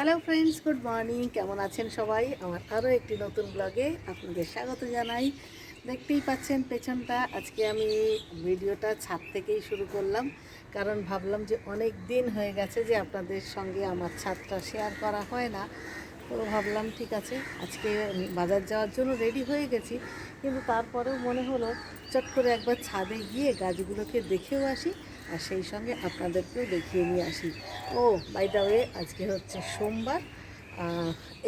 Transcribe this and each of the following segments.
Hello friends good morning কেমন আছেন সবাই? আমার আরও একটি নতুন ব্লগে আপনাদের স্বাগত জানাই। দেখতেই পাচ্ছেন পেছনটা। আজকে আমি ভিডিওটা ছাদ থেকেই শুরু করলাম, কারণ ভাবলাম যে অনেক দিন হয়ে গেছে যে আপনাদের সঙ্গে আমার ছাদটা শেয়ার করা হয় না। তো ভাবলাম, ঠিক আছে, আজকে বাজার যাওয়ার জন্য রেডি হয়ে গেছি। কিন্তু তারপরেও মনে হলো, চট করে একবার ছাদে গিয়ে গাছগুলোকে দেখেও আসি। আর সেই সঙ্গে আপনাদেরকেও দেখিয়ে নিয়ে আসি। ও বাই দা ওয়ে আজকে হচ্ছে সোমবার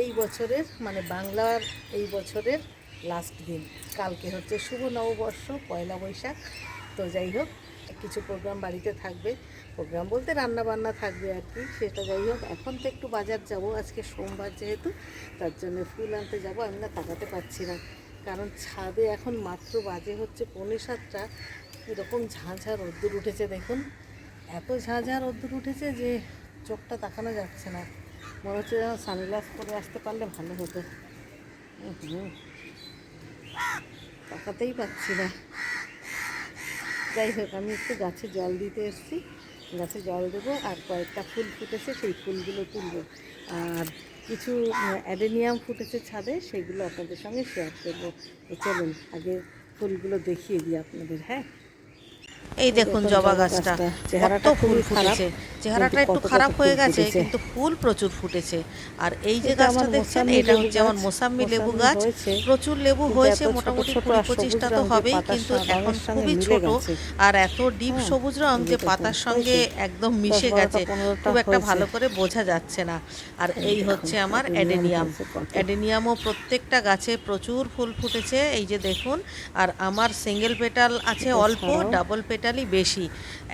এই বছরের মানে বাংলার এই বছরের লাস্ট দিন। কালকে হচ্ছে শুভ নববর্ষ, পয়লা বৈশাখ। তো যাই হোক, কিছু প্রোগ্রাম বাড়িতে থাকবে। প্রোগ্রাম বলতে রান্না বান্না থাকবে আর কি, সেটা যাই হোক। এখন তো একটু বাজার যাব, আজকে সোমবার যেহেতু, তার জন্য ফুল আনতে যাব, আমি না তাকাতে পারছি না। কারণ ছাদে এখন মাত্র বাজে হচ্ছে পৌনে সাতটা। কীরকম ঝাঁঝা রোদ্দুর উঠেছে দেখুন। এত ঝাঁঝা রোদ্দুর উঠেছে যে চোখটা তাকানো যাচ্ছে না। মনে হচ্ছে যেন সানগ্লাস পরে আসতে পারলে ভালো হতো। তাকাতেই পাচ্ছি না। যাই হোক, আমি একটু গাছে জল দিতে এসেছি। গাছে জল দেবো আর কয়েকটা ফুল ফুটেছে, সেই ফুলগুলো তুলবো। আর কিছু অ্যাডেনিয়াম ফুটেছে ছাদে, সেগুলো আপনাদের সঙ্গে শেয়ার করব। চলুন, আগে ফুলগুলো দেখিয়ে দিই আপনাদের হ্যাঁ? এই দেখুন জবা গাছটা। কত ফুল ফুটেছে। চেহারাটা একটু খারাপ হয়ে গেছে কিন্তু ফুল প্রচুর ফুটেছে। আর এই যে গাছটা দেখছেন এটা হচ্ছে আমার গাছ। মোসাম্বি লেবু গাছ প্রচুর লেবু হয়েছে মোটামুটি কুড়ি পঁচিশটা তো হবেই কিন্তু এখন খুবই ছোট। আর এত ডিপ হ্যাঁ, সবুজ রং যে পাতার সঙ্গে একদম মিশে গেছে খুব একটা ভালো করে বোঝা যাচ্ছে না। আর এই এই হচ্ছে আমার অ্যাডেনিয়াম। অ্যাডেনিয়ামও প্রত্যেকটা গাছে প্রচুর ফুল ফুটেছে এই যে দেখুন। আর আমার সিঙ্গেল পেটাল আছে অল্প ডাবল পেটালই বেশি।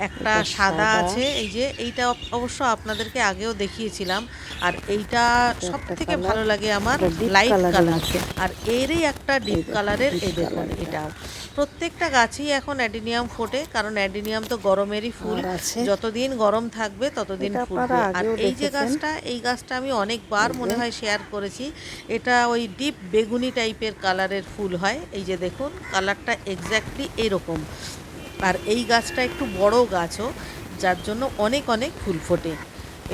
একটা সাদা। আছে এই যে এইটা অবশ্য আপনাদেরকে আগেও দেখিয়েছিলাম। আর এইটা সব থেকে ভালো লাগে আমার লাইট কালার আর এরই একটা ডিপ কালারের এই দেখুন। এটাও প্রত্যেকটা গাছেই এখন অ্যাডিনিয়াম ফোটে কারণ অ্যাডিনিয়াম তো গরমেরই ফুল। যতদিন গরম থাকবে ততদিন ফুটবে। আর এই যে গাছটা এই গাছটা আমি অনেকবার মনে হয় শেয়ার করেছি। এটা ওই ডিপ বেগুনি টাইপের কালারের ফুল হয়। এই যে দেখুন কালারটা এক্স্যাক্টলি এরকম। আর এই গাছটা একটু বড় গাছও যার জন্য অনেক অনেক ফুল ফোটে।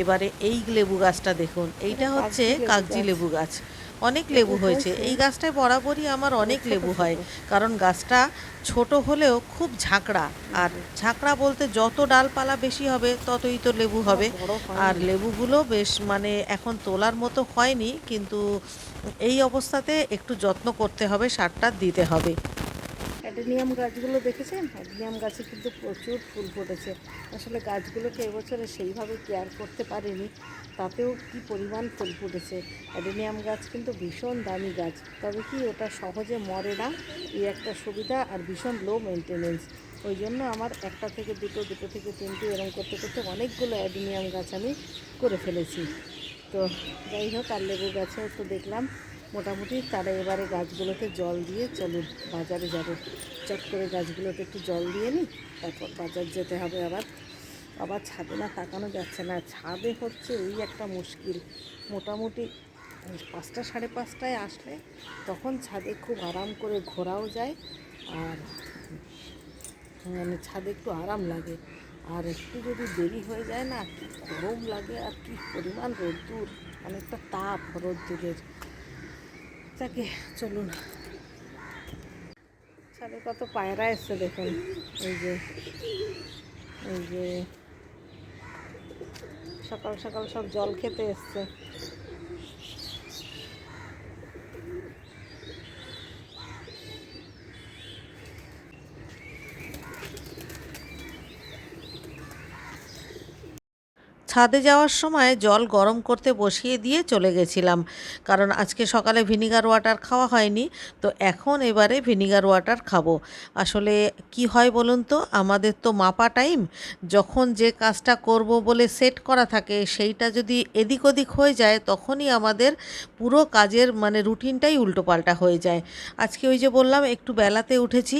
এবারে এই লেবু গাছটা দেখুন এইটা হচ্ছে কাগজি লেবু গাছ। অনেক লেবু হয়েছে। এই গাছটায় বরাবরই আমার অনেক লেবু হয় কারণ গাছটা ছোট হলেও খুব ঝাঁকড়া। আর ঝাঁকড়া বলতে যত ডালপালা বেশি হবে ততই তো লেবু হবে। আর লেবুগুলো বেশ মানে এখন তোলার মতো হয়নি কিন্তু এই অবস্থাতে একটু যত্ন করতে হবে সারটা দিতে হবে। অ্যাডেনিয়াম গাছগুলো দেখেছেন? অ্যাডেনিয়াম গাছে কিন্তু প্রচুর ফুল ফুটেছে। আসলে গাছগুলোকে এবছরে সেইভাবে কেয়ার করতে পারিনি, তাতেও কি পরিমাণ ফুল ফুটেছে। অ্যাডেনিয়াম গাছ কিন্তু ভীষণ দামি গাছ, তবে কি ওটা সহজে মরে না? এই একটা সুবিধা আর ভীষণ লো মেনটেনেন্স ওই জন্য আমার একটা থেকে দুটো দুটো থেকে তিনটে এরকম করতে করতে অনেকগুলো অ্যাডেনিয়াম গাছ আমি করে ফেলেছি। তো যাই হোক, আর লেবু গাছেও তো দেখলাম। মোটামুটি তারা এবারে গাছগুলোতে জল দিয়ে চলুন, বাজারে যাব। চট করে গাছগুলোতে একটু জল দিয়ে নিই, তারপর বাজার যেতে হবে আবার। আবার ছাদে না তাকানো যাচ্ছে না, ছাদে হচ্ছে এই একটা মুশকিল। মোটামুটি পাঁচটা সাড়ে পাঁচটায় আসলে তখন ছাদে খুব আরাম করে ঘোরাও যায়, আর মানে ছাদে একটু আরাম লাগে। আর একটু যদি দেরি হয়ে যায় না গরম লাগে আর কি পরিমাণ রোদ্দুর, অনেকটা তাপ রোদ্দুরের। তাকে, চলুন। ছাদে কত পায়রা এসছে দেখুন। এই যে এই যে, সকাল সকাল সব জল খেতে এসছে। ছাদে যাওয়ার সময় জল গরম করতে বসিয়ে দিয়ে চলে গেছিলাম। কারণ আজকে সকালে ভিনিগার ওয়াটার খাওয়া হয়নি, তো এখন এবারে ভিনিগার ওয়াটার খাব। আসলে কি হয় বলুন তো, আমাদের তো মাপা টাইম, যখন যে কাজটা করব বলে সেট করা থাকে, সেইটা যদি এদিক ওদিক হয়ে যায়, তখনই আমাদের পুরো কাজের মানে রুটিনটাই উল্টোপাল্টা হয়ে যায়। আজকে ওই যে বললাম, একটু বেলাতে উঠেছি,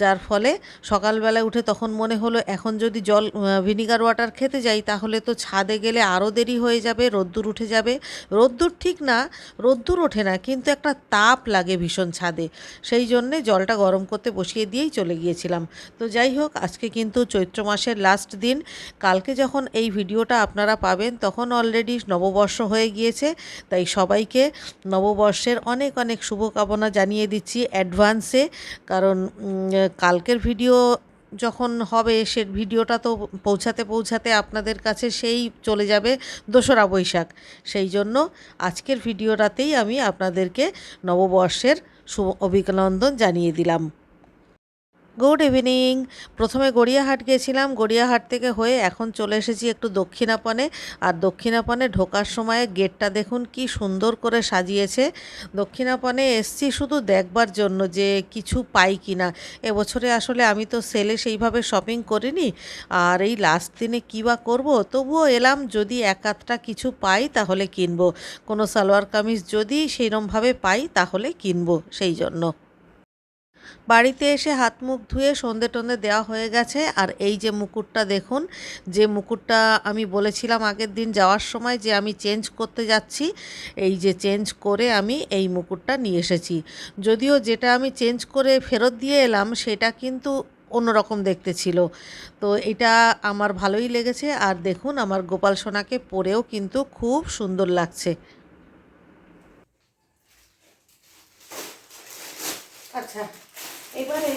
যার ফলে সকালবেলায় উঠে তখন মনে হলো, এখন যদি জল ভিনিগার ওয়াটার খেতে যাই, তাহলে তো ছাদে গেলে আরও দেরি হয়ে যাবে, রোদ্দুর উঠে যাবে। রোদ্দুর ঠিক না, রোদ্দুর ওঠে না, কিন্তু একটা তাপ লাগে ভীষণ ছাদে। সেই জন্যে জলটা গরম করতে বসিয়ে দিয়েই চলে গিয়েছিলাম। তো যাই হোক, আজকে কিন্তু চৈত্র মাসের লাস্ট দিন। কালকে যখন এই ভিডিওটা আপনারা পাবেন, তখন অলরেডি নববর্ষ হয়ে গিয়েছে। তাই সবাইকে নববর্ষের অনেক অনেক শুভকামনা জানিয়ে দিচ্ছি অ্যাডভান্সে কারণ কালকের ভিডিও যখন হবে সে ভিডিওটা তো পৌঁছাতে পৌঁছাতে আপনাদের কাছে সেই চলে যাবে দোসরা বৈশাখ। সেই জন্য আজকের ভিডিওটাতেই আমি আপনাদেরকে নববর্ষের শুভ অভিনন্দন জানিয়ে দিলাম। গুড ইভিনিং প্রথমে গড়িয়াহাট গিয়েছিলাম গড়িয়াহাট থেকে হয়ে এখন চলে এসেছি একটু দক্ষিণাপনে আর দক্ষিণাপনে ঢোকার সময় গেটটা দেখুন কি সুন্দর করে সাজিয়েছে। দক্ষিণাপনে এসছি শুধু দেখবার জন্য যে কিছু পাই কি না এবছরে আসলে আমি তো সেলে সেইভাবে শপিং করিনি। আর এই লাস্ট দিনে কী বা করব? তবুও এলাম, যদি এক আধটা কিছু পাই তাহলে কিনবো। কোনো সালোয়ার কামিজ যদি সেইরমভাবে পাই তাহলে কিনবো সেই জন্য। বাড়িতে এসে হাত মুখ ধুয়ে সন্ধে টন্ধে দেওয়া হয়ে গেছে। আর এই যে মুকুটটা দেখুন, যে মুকুটটা আমি বলেছিলাম আগের দিন যাওয়ার সময় যে আমি চেঞ্জ করতে যাচ্ছি, এই যে চেঞ্জ করে আমি এই মুকুটটা নিয়ে এসেছি। যদিও যেটা আমি চেঞ্জ করে ফেরত দিয়ে এলাম, সেটা কিন্তু অন্যরকম দেখতে ছিল। তো এটা আমার ভালোই লেগেছে। আর দেখুন, আমার গোপাল সোনাকে পরেও কিন্তু খুব সুন্দর লাগছে। আচ্ছা। এবারে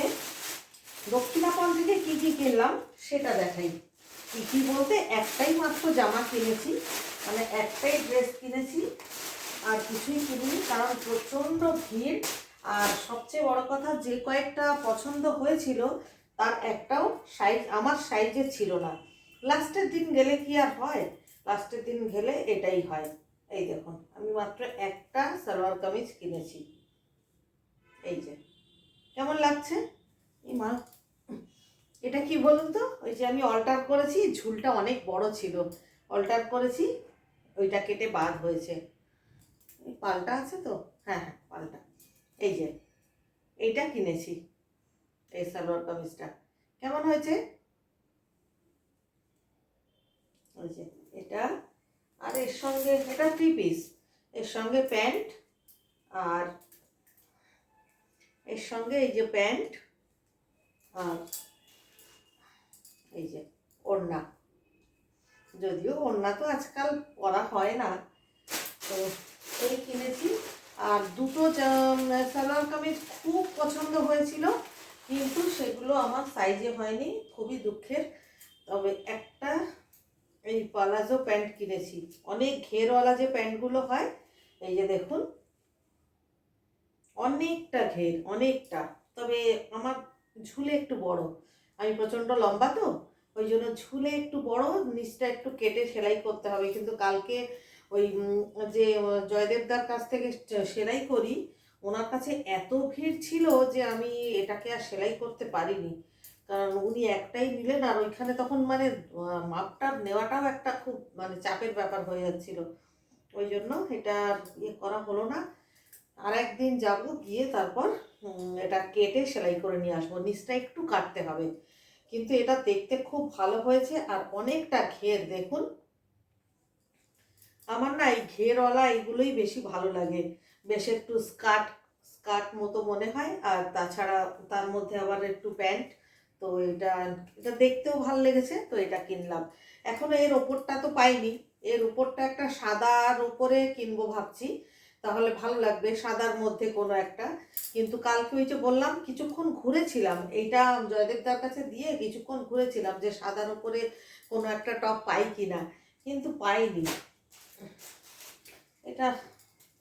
দক্ষিণাপন থেকে কি কি কিনলাম সেটা দেখাই। কি কি বলতে একটাই মাত্র জামা কিনেছি মানে একটাই ড্রেস কিনেছি, আর কিছুই কিনিনি, কারণ প্রচণ্ড ভিড়। আর সবচেয়ে বড় কথা, যে কয়েকটা পছন্দ হয়েছিল, তার একটাও সাইজ আমার সাইজে ছিল না। লাস্টের দিন গেলে কি আর হয়? লাস্টের দিন গেলে এটাই হয়। এই দেখুন, আমি মাত্র একটা সালোয়ার কামিজ কিনেছি। লাগছে এই মা, এটা কি বলুন তো? ওই যে আমি অল্টার করেছি, ঝুলটা অনেক বড় ছিল। অল্টার করেছি, ওইটা কেটে বাদ হয়েছে। পাল্টা আছে তো? হ্যাঁ হ্যাঁ পাল্টা। এই যে, এইটা কিনেছি। এই সালোয়ার কামিজটা। কেমন হয়েছে? ওই যে, এটা। আর এর সঙ্গে, এটা থ্রি পিস এর সঙ্গে প্যান্ট আর এর সঙ্গে এই যে প্যান্ট আর এই যে ওড়না। যদিও ওড়না তো আজকাল পরা হয় না। তো এই কিনেছি। আর দুটো সালোয়ার কামিজ খুব পছন্দ হয়েছিল, কিন্তু সেগুলো আমার সাইজে হয়নি, খুবই দুঃখের। তবে একটা এই পালাজো প্যান্ট কিনেছি। অনেক ঘেরওয়ালা যে প্যান্টগুলো হয়, এই যে দেখুন অনেকটা ঘের, অনেকটা। তবে আমার ঝুলে একটু বড়। আমি প্রচণ্ড লম্বা তো, ওই জন্য ঝুলে একটু বড়, নিচটা একটু কেটে সেলাই করতে হবে। কিন্তু কালকে ওই যে জয়দেবদার কাছ থেকে সেলাই করি, ওনার কাছে এত ভিড় ছিল যে, আমি এটাকে আর সেলাই করতে পারিনি। কারণ উনি একটাই নিলেন, আর ওইখানে তখন মানে মাপটা নেওয়াটাও একটা খুব মানে চাপের ব্যাপার হয়ে যাচ্ছিল। ওই জন্য এটা ইয়ে করা হলো না। আর একদিন যাব, গিয়ে তারপর এটা কেটে সেলাই করে নিয়ে আসব। নিচটা একটু কাটতে হবে। কিন্তু এটা দেখতে খুব ভালো হয়েছে আর অনেকটা ঘের, দেখুন। আমার না এই ঘেরওয়ালা এইগুলোই বেশি ভালো লাগে। বেশ একটু স্কার্ট স্কার্ট মতো মনে হয়। আর তাছাড়া তার মধ্যে আবার একটু প্যান্ট। তো এটা এটা দেখতেও ভালো লেগেছে, তো এটা কিনলাম। এখনও এর ওপরটা তো পাইনি। এর উপরটা একটা সাদার উপরে কিনবো ভাবছি। তাহলে ভালো লাগবে সাদার মধ্যে কোনো একটা। কিন্তু কালকে ওই যে বললাম কিছুক্ষণ ঘুরেছিলাম। এইটা জয়দেবদার কাছে দিয়ে কিছুক্ষণ ঘুরেছিলাম যে সাদার উপরে কোনো একটা টপ পাই কিনা। কিন্তু পাইনি। এটা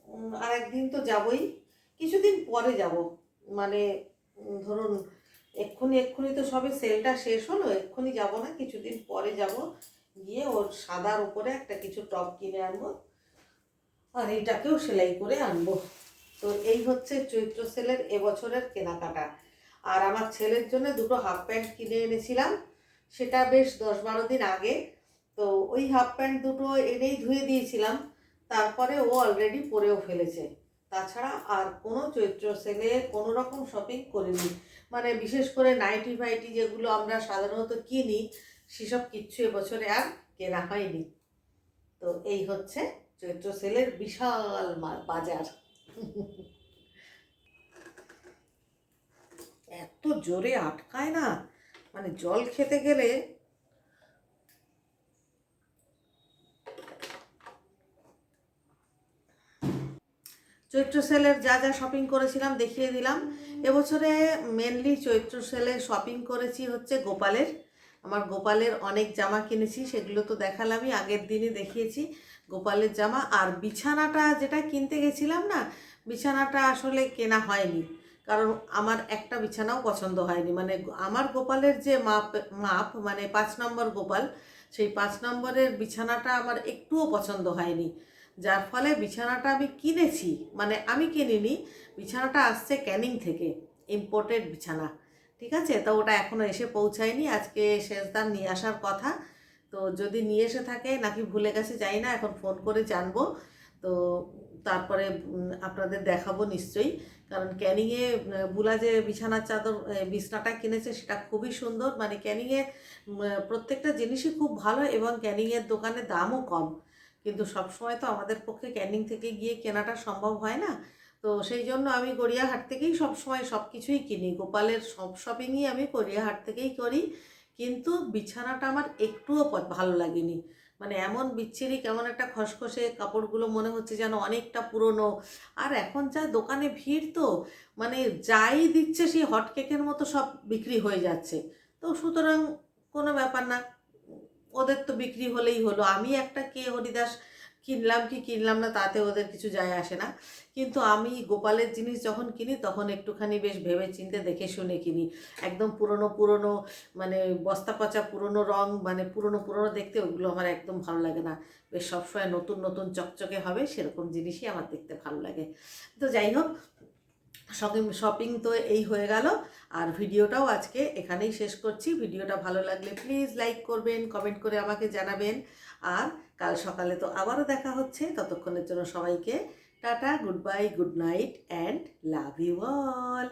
উম, আর একদিন তো যাবই। কিছুদিন পরে যাব। মানে ধরুন এক্ষুনি এক্ষুনি তো সবে সেলটা শেষ হলো এক্ষুনি যাব না কিছুদিন পরে যাব। গিয়ে ওর সাদার উপরে একটা কিছু টপ কিনে আনব। আর এইটাকেও সেলাই করে আনব। তো এই হচ্ছে চৈত্র সেলের এবছরের কেনাকাটা। আর আমার ছেলের জন্য দুটো হাফ প্যান্ট কিনে এনেছিলাম। সেটা বেশ দশ বারো দিন আগে। তো ওই হাফ প্যান্ট দুটো এনেই ধুয়ে দিয়েছিলাম। তারপরে ও অলরেডি পরেও ফেলেছে। তাছাড়া আর কোনো চৈত্র সেলে কোনো রকম শপিং করিনি। মানে বিশেষ করে নাইটি ফাইটি যেগুলো আমরা সাধারণত কিনি, সেসব কিচ্ছু এবছরে আর কেনা হয়নি। তো এই হচ্ছে চৈত্র সেলের বিশাল বাজার। এত জোরে আটকায় না মানে জল খেতে গেলে চৈত্র সেলের যা যা শপিং করেছিলাম দেখিয়ে দিলাম। এবছরে মেনলি চৈত্র সেলে শপিং করেছি হচ্ছে গোপালের। আমার গোপালের অনেক জামা কিনেছি, সেগুলো তো দেখালামই, আগের দিনই দেখিয়েছি। গোপালের জামা আর বিছানাটা যেটা কিনতে গেছিলাম না, বিছানাটা আসলে কেনা হয়নি। কারণ আমার একটা বিছানাও পছন্দ হয়নি। মানে আমার গোপালের যে মাপ মাপ মানে পাঁচ নম্বর গোপাল, সেই পাঁচ নম্বরের বিছানাটা আমার একটুও পছন্দ হয়নি। যার ফলে বিছানাটা আমি কিনেছি মানে আমি কিনিনি, বিছানাটা আসছে ক্যানিং থেকে ইম্পোর্টেড বিছানা। ঠিক আছে? তো ওটা এখনও এসে পৌঁছায়নি। আজকে শেষদার নিয়ে আসার কথা। তো যদি নিয়ে এসে থাকে, নাকি ভুলে গেছে যাই না, এখন ফোন করে জানব। তো তারপরে আপনাদের দেখাবো নিশ্চয়ই। কারণ ক্যানিংয়ে বুলা যে বিছানার চাদর বিছনাটা কিনেছে, সেটা খুবই সুন্দর। মানে ক্যানিংয়ে প্রত্যেকটা জিনিসই খুব ভালো এবং ক্যানিংয়ের দোকানে দামও কম। কিন্তু সবসময় তো আমাদের পক্ষে ক্যানিং থেকে গিয়ে কেনাটা সম্ভব হয় না। তো সেই জন্য আমি গড়িয়াহাট থেকেই সবসময় সব কিছুই কিনি। গোপালের সব শপিংই আমি গড়িয়াহাট থেকেই করি। কিন্তু বিছানাটা আমার একটুও ভালো লাগেনি। মানে এমন বিচ্ছিরি, কেমন একটা খসখসে কাপড়গুলো মনে হচ্ছে যেন অনেকটা পুরনো। আর এখন যা দোকানে ভিড় তো মানে যাই দিচ্ছে সেই হটকেকের মতো সব বিক্রি হয়ে যাচ্ছে। তো সুতরাং কোনো ব্যাপার না, ওদের তো বিক্রি হলেই হলো। আমি একটা কে হরিদাস কিনলাম কি কিনলাম না, তাতে ওদের কিছু যায় আসে না। কিন্তু আমি গোপালের জিনিস যখন কিনি, তখন একটুখানি বেশ ভেবে চিন্তে দেখে শুনে কিনি। একদম পুরনো পুরনো মানে বস্তা পচা পুরনো রং মানে পুরনো পুরনো দেখতে ওগুলো আমার একদম ভালো লাগে না। বেশ সবসময় নতুন নতুন চকচকে হবে, সেরকম জিনিসই আমার দেখতে ভালো লাগে। তো যাই হোক, শপিং শপিং তো এই হয়ে গেল। আর ভিডিওটাও আজকে এখানেই শেষ করছি। ভিডিওটা ভালো লাগলে প্লিজ লাইক করবেন, কমেন্ট করে আমাকে জানাবেন। আর কাল সকালে তো আবারও দেখা হচ্ছে। ততক্ষণের জন্য সবাইকে tata, goodbye, good night, and love you all.